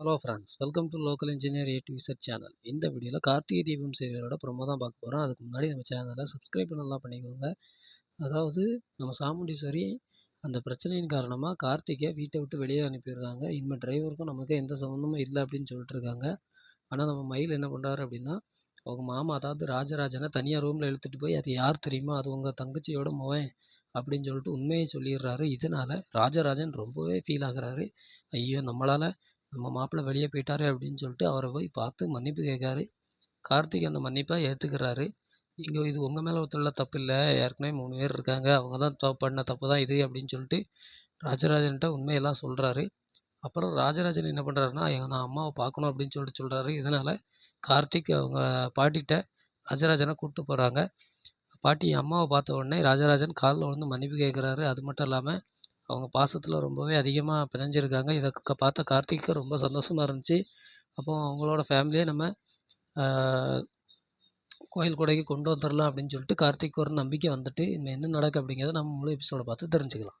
Hello friends welcome to local engineer A TV visit channel இந்த வீடியோவில் Karthigai Deepam சீரியலோட promo தான் பார்க்க போகிறோம் அதுக்கு முன்னாடி நம்ம சேனலை சப்ஸ்கிரைப் பண்ணலாம் பண்ணிக்கோங்க. அதாவது நம்ம சாமுண்டீஸ்வரி அந்த பிரச்சனையின் காரணமாக கார்த்திகை வீட்டை விட்டு வெளியே அனுப்பியிருக்காங்க. இனிமேல் டிரைவருக்கும் நமக்கு எந்த சம்மந்தமும் இல்லை அப்படின்னு சொல்லிட்டு இருக்காங்க. ஆனால் நம்ம மயில் என்ன பண்ணுறாரு அப்படின்னா அவங்க மாமா அதாவது ராஜராஜனை தனியாக ரூமில் இழுத்துட்டு போய் அது யார் தெரியுமா? அது உங்கள் தங்கச்சியோட மோவன் அப்படின்னு சொல்லிட்டு உண்மையை சொல்லிடுறாரு. இதனால் ராஜராஜன் ரொம்பவே ஃபீல் ஆகுறாரு. ஐயோ நம்மளால் நம்ம மாப்பிள்ளை வெளியே போயிட்டாரு அப்படின்னு சொல்லிட்டு அவரை போய் பார்த்து மன்னிப்பு கேட்காரு கார்த்திக் அந்த மன்னிப்பை ஏற்றுக்கிறாரு இங்கே இது உங்கள் மேலே ஒருத்தல தப்பு இல்லை. ஏற்கனவே மூணு பேர் இருக்காங்க. அவங்க தான் தப்பு பண்ண தப்பு தான் இது அப்படின்னு சொல்லிட்டு ராஜராஜன்கிட்ட உண்மையெல்லாம் சொல்கிறாரு அப்புறம் ராஜராஜன் என்ன பண்ணுறாருன்னா நான் அம்மாவை பார்க்கணும் அப்படின்னு சொல்லிட்டு சொல்கிறாரு இதனால் கார்த்திக் அவங்க பாட்டிகிட்ட ராஜராஜனை கூப்பிட்டு போகிறாங்க பாட்டி அம்மாவை பார்த்த உடனே ராஜராஜன் காலில் விழுந்து மன்னிப்பு கேட்குறாரு. அது மட்டும் இல்லாமல் அவங்க பாசத்தில் ரொம்பவே அதிகமாக பிணைஞ்சிருக்காங்க. இதை க- பார்த்த கார்த்திக்கு ரொம்ப சந்தோஷமாக இருந்துச்சு. அப்போ அவங்களோட ஃபேமிலியை நம்ம கோயில் கொடைக்கு கொண்டு வந்துடலாம் அப்படின்னு சொல்லிட்டு கார்த்திக் ஒரு நம்பிக்கை வந்துட்டு இனிமேல் என்ன நடக்கு அப்படிங்கிறத நம்ம முழு எபிசோடை பார்த்து தெரிஞ்சுக்கலாம்.